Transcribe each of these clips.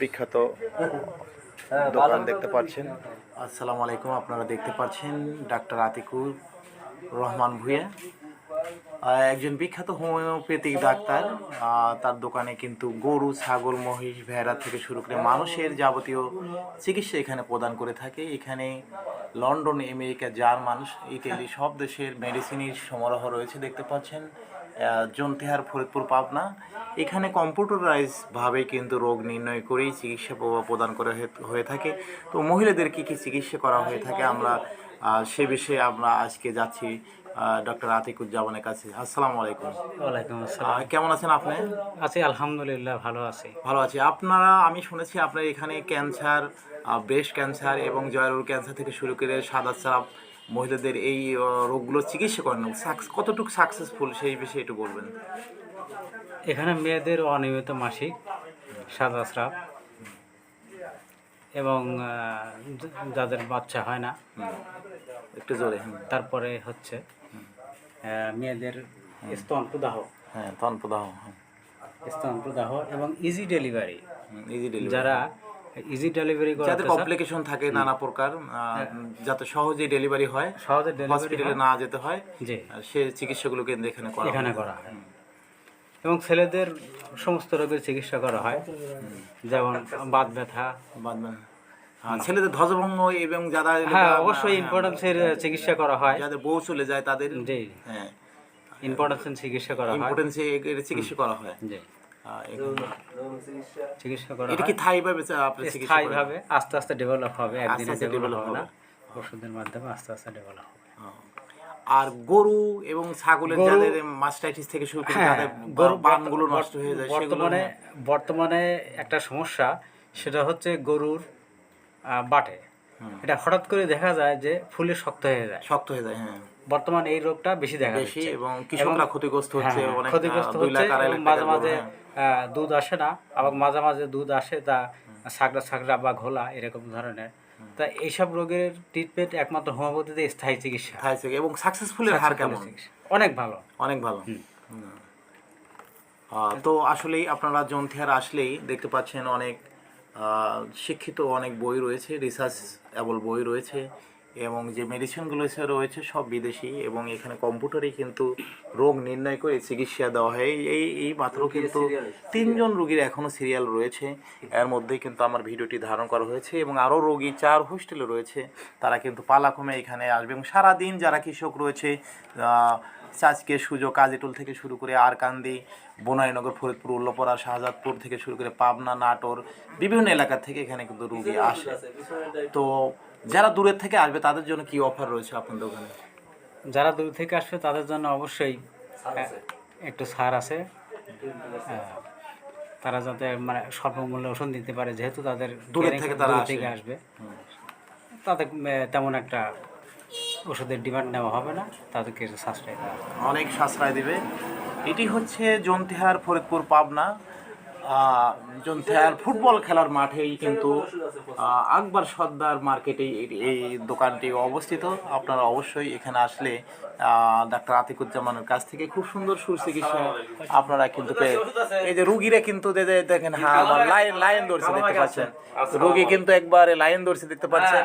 বিখ্যাত দোকান দেখতে পাচ্ছেন। আসসালামু আলাইকুম আপনারা দেখতে পাচ্ছেন ডাক্তার আতিকুর রহমান ভুঁইয়া। একজন বিখ্যাত হোমিওপ্যাথিক ডাক্তার। তার দোকানে কিন্তু গরু ছাগল মহিষ ভেড়া থেকে শুরু করে মানুষের যাবতীয় চিকিৎসা এখানে প্রদান করে থাকে। এখানে লন্ডন, আমেরিকা, জার্মান, ইতালি সব দেশের মেডিসিনের সমারোহ রয়েছে, দেখতে পাচ্ছেন। জন্তিহার, ফরিদপুর, পাবনা। এখানে কম্পিউটারাইজ ভাবে কিন্তু রোগ নির্ণয় করেই চিকিৎসা প্রদান করা হয়ে- থাকে। তো মহিলাদের কী কী চিকিৎসা করা হয়ে থাকে আমরা সে বিষয়ে আমরা আজকে যাচ্ছি ডক্টর আতিকুজ্জামানের কাছে। আসসালামু আলাইকুম। ওয়ালাইকুম আসসালাম। কেমন আছেন আপনি? আছি আলহামদুলিল্লাহ ভালো আছি। ভালো আছি। আপনারা আমি শুনেছি আপনার এখানে ক্যান্সার ব্রেস্ট ক্যান্সার এবং জয়রুল ক্যান্সার থেকে শুরু করে সাদা চাপ মহিলাদের এই রোগগুলো চিকিৎসা করেন। কতটুকু সাকসেসফুল সেই বিষয়ে একটু বলবেন? এখানে মেয়েদের অনিয়মিত মাসিক সাদা স্রাব এবং যাদের বাচ্চা হয় না। একটু জোরে তারপরে হচ্ছে মেয়েদের স্তন প্রদাহ। হ্যাঁ প্রদাহ স্তন প্রদাহ এবং ইজি ডেলিভারি ইজি ডেলিভারি যারা ইজি ডেলিভারি যাতে করাতে চান, কমপ্লিকেশন থাকে নানা প্রকার যাতে সহজে ডেলিভারি হয় সহজে ডেলিভারি না যেতে হয় আহ, সে চিকিৎসাগুলো কিন্তু এখানে করা এখানে করা হয়। এবং ছেলেদের সমস্ত রোগের চিকিৎসা করা হয়। যেমন বাত ব্যথা। হ্যাঁ, ছেলেদের ধ্বজভঙ্গ এবং যারা হ্যাঁ অবশ্যই ইম্পর্টেন্সের চিকিৎসা করা হয়। যাদের বউ চলে যায় তাদের জি। হ্যাঁ। ইম্পর্টেন্সের চিকিৎসা করা হয়। ইম্পর্টেন্সে চিকিৎসা করা হয়। জি। চিকিৎসা করা এটা কি থাই ভাবে আপনি স্থায়ীভাবে আস্তে আস্তে ডেভেলপ হবে। একদিনে ডেভেলপ হবে না। ওষুধের মাধ্যমে আস্তে আস্তে ডেভেলপ হবে। হ্যাঁ। আর গরু এবং ছাগলের যাদের মাস্টাইটিস থেকে শুরু করে হ্যাঁ, যাদের গরু বানগুলো নষ্ট হয়ে যায় বর্তমানে বর্তমানে একটা সমস্যা সেটা হচ্ছে গরুর বাটে। এটা হঠাৎ করে দেখা যায় যে ফুলে শক্ত হয়ে যায়। শক্ত হয়ে যায় হ্যাঁ। বর্তমানে এই রোগটা বেশি দেখা বেশি যাচ্ছে এবং কৃষকরা ক্ষতিগ্রস্ত হচ্ছে হ্যাঁ, অনেক ক্ষতিগ্রস্ত হচ্ছে মাঝে মাঝে হ্যাঁ। আহ, দুধ আসে না আবার মাঝে মাঝে দুধ আসে তা ছাগড়া ছাগড়া বা ঘোলা এরকম ধরনের। তা এইসব রোগের ট্রিটমেন্ট একমাত্র হোমিওপ্যাথিতে স্থায়ী চিকিৎসা। স্থায়ী চিকিৎসা। এবং সাকসেসফুলের হার কেমন? অনেক ভালো। অনেক ভালো। তো আসলেই আপনারা জন্থিয়ার আসলেই দেখতে পাচ্ছেন অনেক আহ, শিক্ষিত অনেক বই রয়েছে রিসার্চ এবল বই রয়েছে। এবং যে মেডিসিনগুলো এসে রয়েছে সব বিদেশি এবং এখানে কম্পিউটারে কিন্তু রোগ নির্ণয় করে চিকিৎসা দেওয়া হয়। এই- এই মাত্র কিন্তু তিনজন রোগীর এখনও সিরিয়াল রয়েছে। এর মধ্যে কিন্তু আমার ভিডিওটি ধারণ করা হয়েছে এবং আরও রোগী চার হোস্টেলে রয়েছে। তারা কিন্তু পালাক্রমে এখানে আসবে এবং সারাদিন যারা কৃষক রয়েছে চাচকে সুযোগ কাজিটুল থেকে শুরু করে আরকান্দি বোনাইনগর ফরিদপুর উল্লাপড়া শাহজাদপুর থেকে শুরু করে পাবনা নাটোর বিভিন্ন এলাকা থেকে এখানে কিন্তু রুগী আসে। তো যারা দূরের থেকে আসবে তাদের জন্য কি অফার রয়েছে আপনাদের ওখানে? যারা দূর থেকে আসবে তাদের জন্য অবশ্যই একটু ছাড় আছে। তারা যাতে মানে স্বল্প মূল্যে ওষুধ দিতে পারে যেহেতু তাদের দূরের থেকে তারা থেকে আসবে। তাদের তেমন একটা ওষুধের ডিমান্ড নেওয়া হবে না তাদেরকে সাশ্রয় দেওয়া। অনেক সাশ্রয় দেবে। এটি হচ্ছে জন্তিহার ফরিদপুর পাবনা। জন্তিহার ফুটবল খেলার মাঠেই কিন্তু আকবর সর্দার মার্কেটেই এই- দোকানটি অবস্থিত। আপনারা অবশ্যই এখানে আসলে ডাক্তার আতিকুজ্জামানের কাছ থেকে খুব সুন্দর সুচিকিৎসা আপনারা কিন্তু এই যে রুগীরা কিন্তু দেখেন হ্যাঁ লাইন লাইন ধরছে, দেখতে পাচ্ছেন। রুগী কিন্তু একবারে লাইন ধরছে, দেখতে পাচ্ছেন।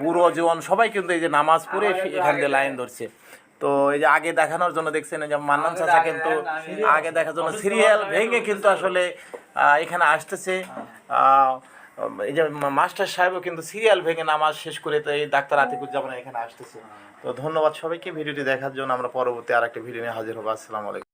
বুড়ো জোয়ান সবাই কিন্তু এই যে নামাজ পড়ে এখান দিয়ে লাইন ধরছে। তো এই যে আগে দেখানোর জন্য দেখছেন যে মান্নান চাচা কিন্তু আগে দেখার জন্য সিরিয়াল ভেঙে কিন্তু আসলে এখানে আসতেছে। আহ, এই যে মাস্টার সাহেবও কিন্তু সিরিয়াল ভেঙে নামাজ শেষ করে তো এই ডাক্তার আতিকুজ্জামান এখানে আসতেছে। তো ধন্যবাদ সবাইকে ভিডিওটি দেখার জন্য আমরা পরবর্তী আর একটা ভিডিও নিয়ে হাজির হব। আসসালামু আলাইকুম।